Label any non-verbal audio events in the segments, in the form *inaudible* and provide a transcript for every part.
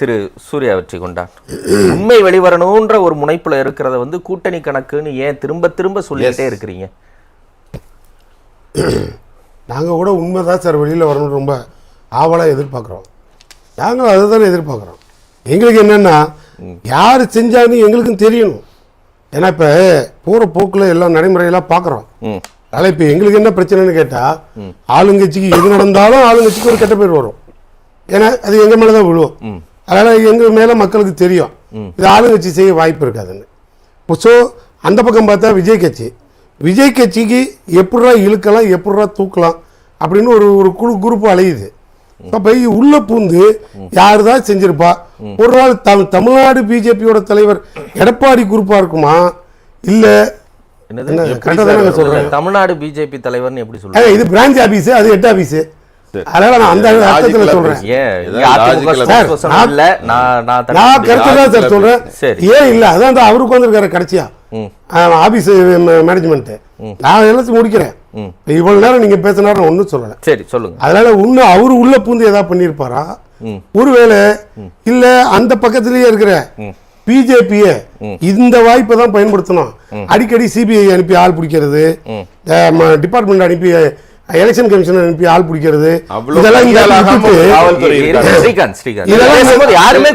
திரு சூர்யா வெற்றி கொண்டான் உண்மை வெளிவரணுன்ற ஒரு முனைப்புல இருக்கிறத வந்து கூட்டணி கணக்குன்னு ஏன் திரும்ப திரும்ப சொல்லிட்டே இருக்கிறீங்க? நாங்கள் கூட உண்மை தான் சார் வெளியில் வரணும்னு ரொம்ப ஆவலாக எதிர்பார்க்குறோம். நாங்களும் அதை தானே எதிர்பார்க்குறோம். எங்களுக்கு என்னென்னா யார் செஞ்சான்னு எங்களுக்கும் தெரியணும். ஏன்னா இப்போ போகிற போக்கில் எல்லாம் நடைமுறையெல்லாம் பார்க்குறோம் அதனால் இப்போ எங்களுக்கு என்ன பிரச்சனைன்னு கேட்டால் ஆளுங்கட்சிக்கு எது நடந்தாலும் ஆளுங்கட்சிக்கு ஒரு கெட்ட பேர் வரும். ஏன்னா அது எங்கள் மேலே தான் விழுவும் அதனால் எங்கள் மேலே மக்களுக்கு தெரியும். இது ஆளுங்கட்சி செய்ய வாய்ப்பு இருக்காதுன்னு. ஸோ அந்த பக்கம் பார்த்தா விஜய் கட்சி. விஜய் கட்சிக்கு எப்படிரா இழுக்கலாம் எப்படிரா தூக்கலாம் அப்படின்னு ஒரு ஒரு குழு குரூப் அலையுது. அப்போ உள்ள பூந்து யார் தான் செஞ்சிருப்பா? ஒரு நாள் தமிழ் தமிழ்நாடு பிஜேபியோட தலைவர் எடப்பாடி குரூப்பாக இருக்குமா? இல்லை. எப்படி. தமிழ்நாடு பிஜேபி தலைவர்னு எப்படி ஏங்க, சொல்றீங்க இது பிரான்ச் ஆபீஸ் அது ஹெட் ஆபீஸ். அதனால நான் அந்த அர்த்தத்துல சொல்றேன். நான்-. கருத்து தான் சார் சொல்றேன். ஏன் இல்ல அதான் அவருக்கு வந்திருக்காரு கடைசியா. ஆபீஸ் மேனேஜ்மெண்ட் நான் எல்லாத்தையும் முடிக்கிறேன். இவ்வளவு நேரம் நீங்க பேசினா நான் ஒன்றும் சொல்லல. சரி சொல்லுங்க. அதனால இன்னும் அவரு உள்ள பூந்து ஏதாவது பண்ணியிருப்பாரா? ஒருவேளை இல்ல அந்த பக்கத்திலேயே இருக்கிற பிஜேபிய இந்த வாய்ப்பை தான் பயன்படுத்தணும். அடிக்கடி சிபிஐ அனுப்பி ஆள் பிடிக்கிறது. டிபார்ட்மெண்ட் அனுப்பி எலெக்ஷன் கமிஷன் அனுப்பி ஆள் பிடிக்கிறது. அவ்வளவு இதெல்லாம் இதெல்லாம் யாருமே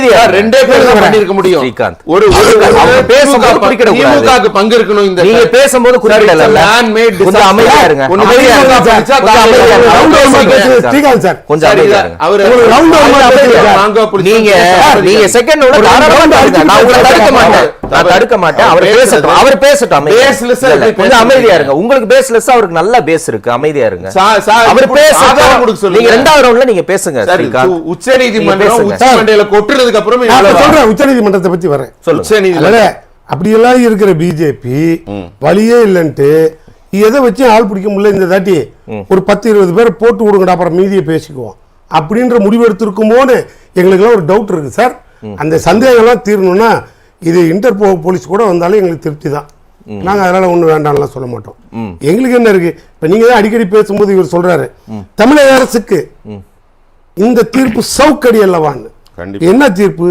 இருங்க. ரெண்டே பேர் பண்ணிருக்க முடியும். ஒரு பேசும்போது குறுக்கிட பங்கு இருக்கணும் இந்த நீங்க பேசும்போது குறுக்கிடல இருங்க. படிச்சா கொஞ்சம் அமைதியா இருங்க. ஸ்ரீகாந்த் சார். கொஞ்சம் அமைதியா இருங்க. அவரு நீங்க செகண்ட். நான் உங்களை தடுக்க மாட்டேன் நான் தடுக்க மாட்டேன். அவர். பேசட்டும். அவர் பேசட்டும் கொஞ்சம்? அமைதியா இருங்க. உங்களுக்கு பேஸ்லெஸ் அவருக்கு நல்ல பேஸ் இருக்கு. அமைதியா இருங்க. அவர் சொல்லுங்க. நீங்க ரெண்டாவது ரவுண்ட்ல நீங்க பேசுங்க உச்ச நீதிமன்றம் உச்ச. மண்டையில கொட்டுறதுக்கு அப்புறம் சொல்றேன் உச்சநீதிமன்றத்தை பத்தி வரேன். உச்ச நீதிமன்றம் அப்படியெல்லாம் இருக்கிற பிஜேபி வழியே இல்லைன்ட்டு எதை வச்சு ஆள் பிடிக்க முடியல இந்த தாட்டி ஒரு பத்து இருபது பேரை போட்டு விடுங்கடா அப்புறம் மீதியை பேசிக்குவோம். அப்படின்ற முடிவு எடுத்திருக்குமோன்னு எங்களுக்கெல்லாம் ஒரு டவுட் இருக்கு சார். அந்த சந்தேகம்லாம் தீரணும்னா இது இன்டர்போ போலீஸ் கூட வந்தாலும் எங்களுக்கு திருப்தி தான். நாங்கள் அதனால ஒன்றும் வேண்டாம்லாம் சொல்ல மாட்டோம். எங்களுக்கு என்ன இருக்கு? இப்போ நீங்கள் தான் அடிக்கடி பேசும்போது இவர் சொல்றாரு. தமிழக அரசுக்கு இந்த தீர்ப்பு சவுக்கடி அல்லவான்னு. என்ன தீர்ப்பு?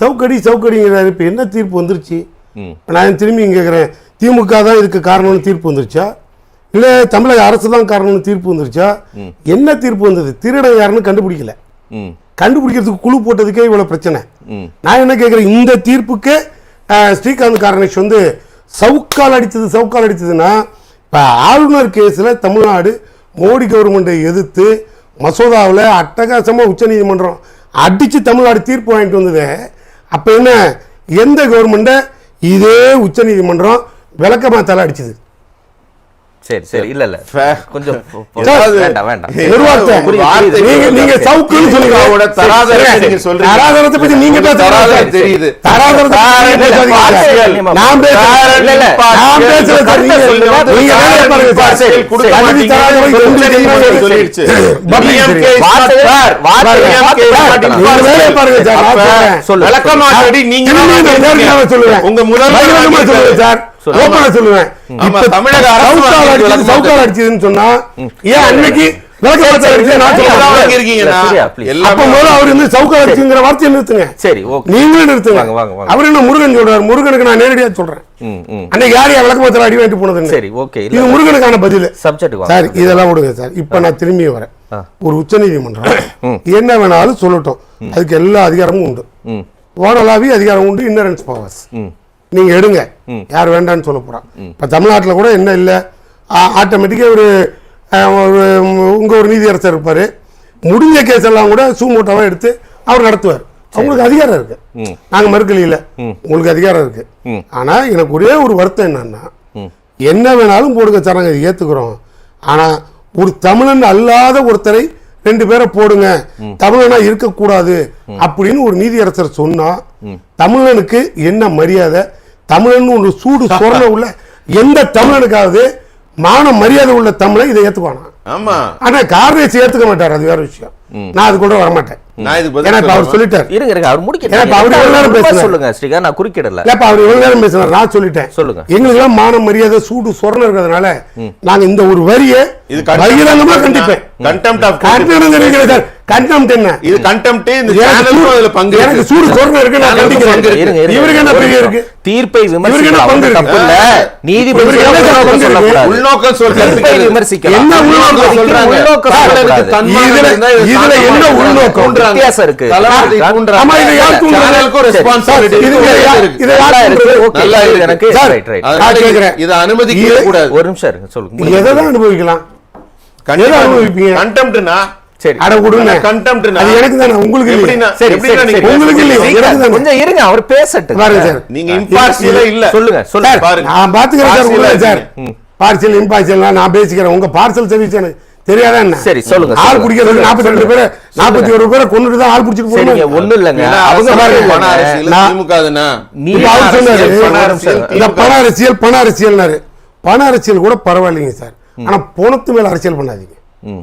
சவுக்கடி சவுக்கடிங்கிறாரு. இப்போ என்ன தீர்ப்பு வந்துருச்சு? இப்ப நான் திரும்பி கேட்குறேன் திமுக தான் இதுக்கு காரணம்னு தீர்ப்பு வந்துருச்சா? இல்லை தமிழக அரசு தான் காரணம்னு தீர்ப்பு வந்துருச்சா? என்ன தீர்ப்பு வந்தது? திருடன் யாருன்னு கண்டுபிடிக்கல. கண்டுபிடிக்கிறதுக்கு குழு போட்டதுக்கே இவ்வளவு பிரச்சனை. நான் என்ன கேட்குறேன் இந்த தீர்ப்புக்கு ஸ்ரீகாந்த் காரணேஷ் வந்து சவுக்கால் அடித்தது சவுக்கால் அடித்ததுன்னா இப்போ ஆளுநர் கேஸில் தமிழ்நாடு மோடி கவர்மெண்ட்டை எதிர்த்து மசோதாவில் அட்டகாசமாக உச்சநீதிமன்றம் அடித்து தமிழ்நாடு தீர்ப்பு வாங்கிட்டு வந்தது. அப்போ என்ன எந்த கவர்மெண்ட்டை இதே உச்சநீதிமன்றம் விளக்கமாக தலை அடிச்சது? சரி சரி இல்ல இல்ல கொஞ்சம் *laughs* வேண்டாம் வேண்டாம் ஒரு வார்த்தை. நீங்க நீங்க சவுக்குன்னு சொல்லுங்க திமுகவோட தராதரத்தை சரி, நீங்க சொல்றீங்க. தராதரத்தை பத்தி நீங்க உங்களுக்கு பேசுறது தராதரம் சரி. தெரியுது. தராதரத்தை பத்தி சார், நீங்க இல்ல, பேசாதீங்க பார்த்து சார். நான் பேசுறேன். இல்ல, இல்ல. நான் பேசுறேன் சார். கருத்தை நீங்க- சொல்லுங்க. நீங்க வேலையை பாருங்க சார். கொடுக்க மாட்டீங்க. பாருங்க சார். நீங்க. உங்க சொல்லுவேன் சார். ஓப்பனா சொல்லுவேன். தமிழக அரசு சவுக்கால் அடிச்சது. சவுக்கால் அடிச்சதுன்னு சொன்னா ஏன் அன்னைக்கு முருகனுக்கு நான் நேரடியா சொல்றேன். அன்னைக்கு யார் யார் விளக்கமாத்திர அடி வாங்கிட்டு போனதுன்னு. சரி ஓகே. இது இல்ல. முருகனுக்கான பதில். சப்ஜெக்ட் வாங்க. சார் இதெல்லாம் விடுங்க சார். இப்ப நான் திரும்பி வரேன். ஒரு உச்சநீதிமன்றம் என்ன வேணாலும் சொல்லட்டும். அதுக்கு எல்லா அதிகாரமும் உண்டு. ஓரளாவி அதிகாரம் உண்டு. இன்னரன்ஸ் பவர்ஸ் நீங்க எடுங்க. யார் வேண்டாம்னு சொல்ல போறான். இப்ப தமிழ்நாட்டுல கூட என்ன இல்லை? ஆட்டோமேட்டிக்கா ஒரு ஒரு உங்க ஒரு நீதியரசர் இருப்பாரு. முடிஞ்ச கேஸ் எல்லாம் கூட சூமோட்டாவா எடுத்து அவர் நடத்துவார். அவங்களுக்கு அதிகாரம் இருக்கு. நாங்க மறுக்கலையில உங்களுக்கு அதிகாரம் இருக்கு. ஆனா எனக்கு ஒரே ஒரு வருத்தம் என்னன்னா என்ன வேணாலும் போடுங்க சார் நாங்க இதை ஏத்துக்கிறோம். ஆனா ஒரு தமிழன் அல்லாத ஒருத்தரை ரெண்டு பேரை போடுங்க. தமிழனா இருக்கக்கூடாது அப்படின்னு ஒரு நீதியரசர் சொன்னா தமிழனுக்கு என்ன மரியாதை? தமிழன் ஒரு சூடு சொரண உள்ள எந்த தமிழனுக்காவது மான மரியாதை உள்ள தமிழை இதை ஏத்துக்குவானா? ஆமா. ஆனா கார்னேஸ் ஏத்துக்க மாட்டார் அது வேற விஷயம். நான் அது கூட வரமாட்டேன். நான் இதுக்கு ஏன்னா பதில் இப்ப அவர் சொல்லுவேன். சொல்லிட்டார் இருங்க இருங்க அவர் முடிக்க ஏன்னா, இப்ப அவர் நீங்க எவ்வளவு நேரம் உண்மை பேசுனாரு? சொல்லுங்க ஸ்ரீகா நான் குறுக்கிடல இல்லப்பா அவர் இவ்வளவு நேரம் பேசுனார் நான் சொல்லிட்டேன் சொல்லுங்க. எங்களுக்கு எல்லாம் மான மரியாதை சூடு சொரணம் இருக்கிறதுனால நாங்க இந்த ஒரு வரியை இது பகிரங்கமா கண்டிப்பேன் கண்டெம்ட் ஆஃப் கண்டனம் தெரிவிக்கிறேன் சார் கண்டனம் என்ன இது கண்டெம்ட் இந்த எனக்கு சேனலுக்கும் அதுல சூடு- பங்கு எனக்கு இருக்கு. சூடு சொரணம் இருக்கு நான் கண்டிக்கிறேன் இவருக்கு என்ன பெரிய. இருக்கு தீர்ப்பை தப்பு இல்ல இருக்கு? நீதிபதி உள்நோக்கம் பங்கு இருக்கு? சொல்லக்கூடாது. உள்நோக்கம் சொல் தீர்ப்பை கற்பிக்கிறது. விமர்சிக்கலாம் என்ன உள்நோக்கம் சொல்றாங்க? இதுல- என்ன. உள்நோக்கம்? வித்தியாசம் இருக்கு. ஆமா, இதை யார். இதை யார். எனக்கு ரைட் ரைட் நான். இதை கூடாது. ஒரு நிமிஷம் இருங்க சொல்லுங்க. எதை தான் அனுபவிக்கலாம்? எதை அனுபவிப்பீங்க? கண்டெம்ட்னா சரி. அட விடுங்க கண்டெம்ட்னா அது எனக்கு தானே உங்களுக்கு? எப்படின்னா சரி உங்களுக்கு. கொஞ்சம் இருங்க அவர் பேசட்டும். பாருங்க சார். நீங்க இம்பார்சியலா இல்ல சொல்லுங்க சொல்லுங்க. பாருங்க. நான் பாத்துக்கிறேன் சார் சார். பார்சல் இம்பார்சல் நான் பேசிக்கிறேன். உங்க பார்சல் சர்வீஸ் எனக்கு தெரியாதா என்ன? சரி, சொல்லுங்க, ஆள். பிடிக்கிறது நாற்பத்தி ரெண்டு பேரை நாற்பத்தி ஒரு பேரை கொண்டுட்டு தான் ஆள் பிடிச்சிட்டு போகணும். ஒண்ணும் இல்லைங்க. இல்ல, அவங்க பண அரசியல் பண அரசியல்னாரு. பண அரசியல் கூட பரவாயில்லைங்க சார். ஆனா பணத்து மேல அரசியல் பண்ணாதீங்க. ம்,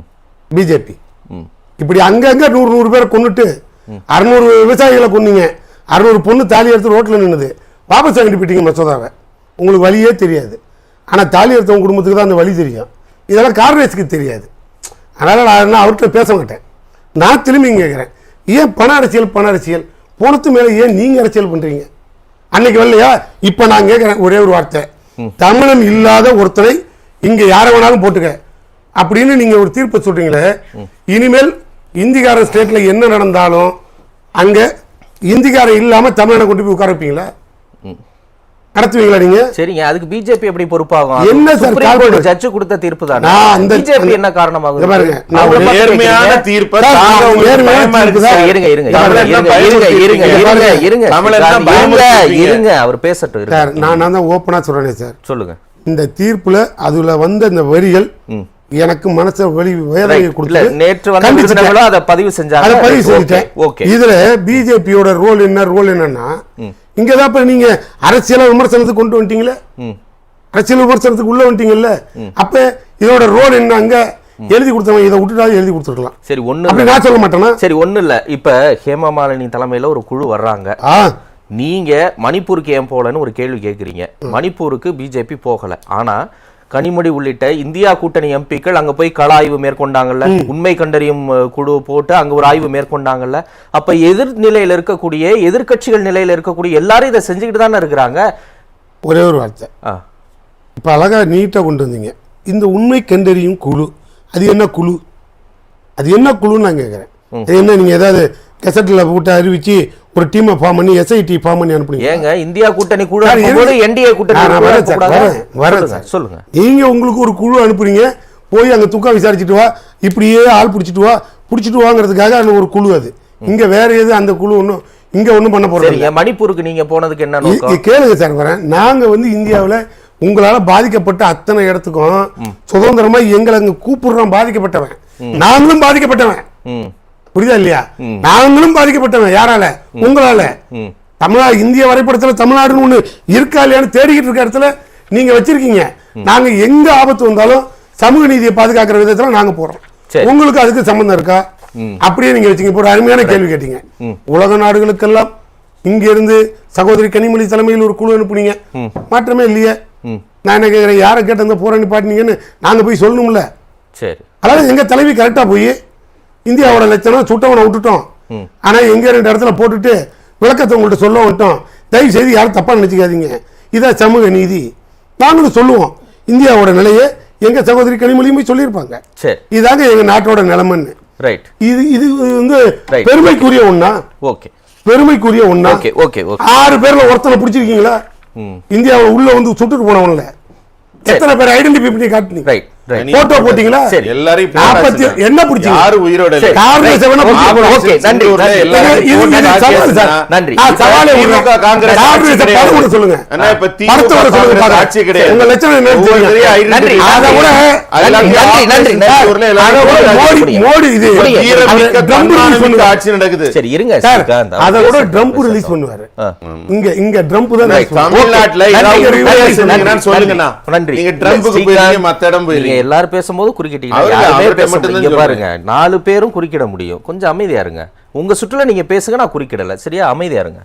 பிஜேபி. ம். இப்படி அங்கங்க நூறு நூறு பேரை கொண்டுட்டு அறுநூறு விவசாயிகளை கொன்னீங்க. அறுநூறு பொண்ணு தாலி எடுத்து ரோட்ல நின்னுது. வாபஸ் வாங்கிட்டு போயிட்டீங்க மசோதாவை. உங்களுக்கு வழியே தெரியாது. ஆனா தாலி எடுத்தவங்க குடும்பத்துக்கு தான் அந்த வழி தெரியும். இதெல்லாம் கார்னேஜுக்கு தெரியாது. அதனால நான் அவர்கிட்ட பேச மாட்டேன். நான் திரும்பி கேட்குறேன் ஏன் பண அரசியல் பண அரசியல்? போனத்து மேல ஏன் நீங்க அரசியல் பண்றீங்க? அன்னைக்கு வரலையா? இப்ப நான் கேட்கிறேன் ஒரே ஒரு வார்த்தை. தமிழன் இல்லாத ஒருத்தனை இங்க யாரை வேணாலும் போட்டுக்க. அப்படின்னு நீங்க ஒரு தீர்ப்பு சொல்றீங்களே இனிமேல் இந்திக்காரன் ஸ்டேட்ல என்ன நடந்தாலும் அங்க இந்திக்காரன் இல்லாம தமிழனை கொண்டு போய் உட்கார வைப்பீங்களா? நடத்துவீங்களா நீங்க? சரிங்க அதுக்கு பிஜேபி எப்படி பொறுப்பாகும்? என்ன சார் கோர்ட் ஜட்ஜ் கொடுத்த தீர்ப்பு தானே? அந்த- பிஜேபி என்ன காரணமாகும் இங்க பாருங்க, நான் நேர்மையான. தீர்ப்பை தாங்க. இருங்க இருங்க இருங்க இருங்க இருங்க இருங்க. இருங்க இருங்க அவர் பேசட்டும் சார் நான் நான் தான் ஓப்பனா சொல்றேன் சார். சொல்லுங்க. இந்த தீர்ப்புல அதுல வந்த இந்த வரிகள் எனக்கு மனச வெளி வேதனையை கொடுத்து நேற்று வந்த அதை பதிவு செஞ்சாங்க. அதை பதிவு. செஞ்சுட்டேன். ஓகே இதுல பிஜேபியோட ரோல் என்ன? ரோல் என்னன்னா இங்கதான் இப்ப நீங்க அரசியல விமர்சனத்துக்கு கொண்டு வந்துட்டீங்களே. அரசியல் விமர்சனத்துக்கு உள்ள வந்துட்டீங்கல்ல? அப்ப இதோட ரோல் என்ன? அங்க எழுதி கொடுத்தவங்க இதை விட்டுட்டாலும் எழுதி கொடுத்துருக்கலாம். சரி ஒண்ணு அப்படி. நான் சொல்ல மாட்டேனா சரி ஒண்ணு இல்ல. இப்ப ஹேமா மாலினி தலைமையில ஒரு குழு வர்றாங்க. நீங்க மணிப்பூருக்கு ஏன் போகலன்னு ஒரு கேள்வி கேட்குறீங்க மணிப்பூருக்கு பிஜேபி போகல. ஆனா கனிமொழி உள்ளிட்ட இந்தியா கூட்டணி எம்பிக்கள் அங்க போய் கள ஆய்வு மேற்கொண்டாங்கல்ல. உண்மை கண்டறியும் குழு போட்டு அங்க ஒரு ஆய்வு மேற்கொண்டாங்கல்ல. அப்ப எதிர் நிலையில இருக்கக்கூடிய எதிர்க்கட்சிகள் நிலையில இருக்கக்கூடிய எல்லாரும் இதை செஞ்சுக்கிட்டு தானே இருக்கிறாங்க? ஒரே ஒரு வார்த்தை. இப்ப அழகா நீட்டா கொண்டு வந்தீங்க. இந்த உண்மை கண்டறியும் குழு அது என்ன குழு? அது என்ன குழுன்னு நான் கேட்குறேன் என்ன நீங்க ஏதாவது கெசட்டில் போட்டு அறிவிச்சு ஒரு டீமை ஃபார்ம் பண்ணி எஸ்ஐடி ஃபார்ம் பண்ணி அனுப்புனீங்க. ஏங்க இந்தியா கூட்டணி குழு இருக்கு. என்டிஏ கூட்டணி வரேன் சார்? வரேன், சார். சொல்லுங்க. நீங்க உங்களுக்கு ஒரு குழு அனுப்புறீங்க போய் அங்க துக்கா விசாரிச்சுட்டு வா இப்படியே ஆள் பிடிச்சிட்டு வா பிடிச்சிட்டு வாங்குறதுக்காக அந்த ஒரு குழு அது. இங்க வேற எது அந்த குழு ஒன்றும் இங்க ஒன்றும் பண்ண சரிங்க மணிப்பூருக்கு நீங்க போனதுக்கு என்ன கேளுங்க சார் வரேன். நாங்க வந்து இந்தியாவுல உங்களால பாதிக்கப்பட்ட அத்தனை இடத்துக்கும் சுதந்திரமா எங்களை அங்க கூப்பிடுறோம் பாதிக்கப்பட்டவன். நாங்களும் பாதிக்கப்பட்டவன். புரியுதா இல்லையா? நாங்களும் பாதிக்கப்பட்டவன் யாரால? உங்களால. ம். தமிழ்நா இந்திய வரைபடத்துல தமிழ்நாடுன்னு ஒண்ணு இருக்கா இல்லையான்னு தேடிக்கிட்டு இருக்க இடத்துல நீங்க வச்சிருக்கீங்க. நாங்க எங்க ஆபத்து வந்தாலும் சமூக நீதியை பாதுகாக்கிற விதத்துல நாங்க போறோம். உங்களுக்கு அதுக்கு சம்பந்தம் இருக்கா? அப்படியே நீங்க வச்சீங்க இப்போ ஒரு அருமையான கேள்வி கேட்டீங்க. உலக நாடுகளுக்கெல்லாம் இங்க இருந்து சகோதரி கனிமொழி தலைமையில் ஒரு குழு அனுப்புனீங்க. மாற்றமே இல்லையே? நான் என்ன கேட்கிறேன்? யாரை கேட்டு அந்த போராணி பாட்டினீங்கன்னு நாங்க போய் சொல்லணும்ல. சரி. அதாவது எங்க தலைவி கரெக்டா போய் இந்தியாவோட லட்சணம் சுட்டவனை விட்டுட்டோம். ஆனா எங்க ரெண்டு இடத்துல போட்டுட்டு விளக்கத்தை உங்கள்ட்ட சொல்ல வந்துட்டோம். தயவு செய்து யாரும் தப்பா நினைச்சுக்காதீங்க. இதான் சமூக நீதி. நாங்களும் சொல்லுவோம். இந்தியாவோட நிலையை எங்க சகோதரி கனிமொழியும் சொல்லியிருப்பாங்க. சரி. இதாங்க எங்க நாட்டோட நிலைமைன்னு. ரைட் இது இது வந்து. பெருமைக்குரிய ஒண்ணா? ஓகே பெருமைக்குரிய ஒண்ணா? ஓகே ஓகே ஓகே ஆறு பேர்ல ஒருத்தனை பிடிச்சிருக்கீங்களா? இந்தியாவுல உள்ள வந்து சுட்டுட்டு போனவன்ல. எத்தனை பேர் ஐடென்டிஃபை பண்ணி காட்டுனீங்க? ரைட் போட்டோ போட்டீங்களா சரி. எல்லாரையும் நாற்பத்தி என்ன பிடிச்சீங்க யாரு உயிரோட ஓகே, பிடிச்சி ஓகே, நன்றி, நன்றி. சவால் திமுக. காங்கிரஸ். கூட சொல்லுங்க. அண்ணா, இப்ப திமுக, கூட காங்கிரஸ். ஆட்சி கிடையாது. உங்க லட்சணம் identity நன்றி. அதை அதெல்லாம் நன்றி, நன்றி, மோடி இது ட்ரம்ப். ஆட்சி நடக்குது சரி இருங்க சார், அதை பேசட்டும், ட்ரம்ப். ரிலீஸ் பண்ணுவாரு. இங்க இங்க ட்ரம்ப் தான். தமிழ்நாட்டுல சொல்லுங்கண்ணா. நன்றி நீங்க ட்ரம்புக்கு ஸ்ரீகாந்த், போயிருக்கீங்க, மத்த இடம் நீங்க. எல்லாரும் பேசும்போது குறுக்கிட்டீங்க. பாருங்க நாலு பேரும் குறுக்கிட முடியும். கொஞ்சம் அமைதியா இருங்க. உங்க சுற்றுல நீங்க பேசுங்க நான் குறுக்கிடல. சரியா? அமைதியா இருங்க.